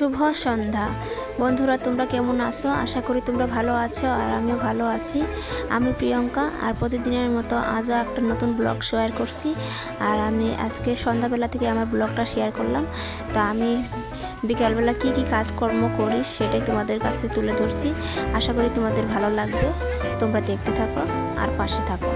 শুভ সন্ধ্যা। বন্ধুরা, তোমরা কেমন আছো? আশা করি তোমরা ভালো আছো আর আমিও ভালো আছি। আমি প্রিয়ঙ্কা আর প্রতিদিনের মতো আজও একটা নতুন ব্লগ শেয়ার করছি। আর আমি আজকে সন্ধ্যাবেলা থেকে আমার ব্লগটা শেয়ার করলাম। তো আমি বিকালবেলা কী কী কাজকর্ম করি সেটাই তোমাদের কাছে তুলে ধরছি। আশা করি তোমাদের ভালো লাগবে। তোমরা দেখতে থাকো আর পাশে থাকো।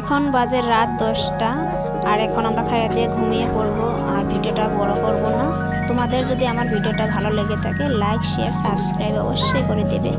এখন বাজে রাত দশটা, আর এখন আমরা খাইয়া দিয়ে ঘুমিয়ে পড়ব, আর ভিডিওটা বড় করব না। তোমাদের যদি আমার ভিডিওটা ভালো লেগে থাকে লাইক শেয়ার সাবস্ক্রাইব অবশ্যই করে দেবে।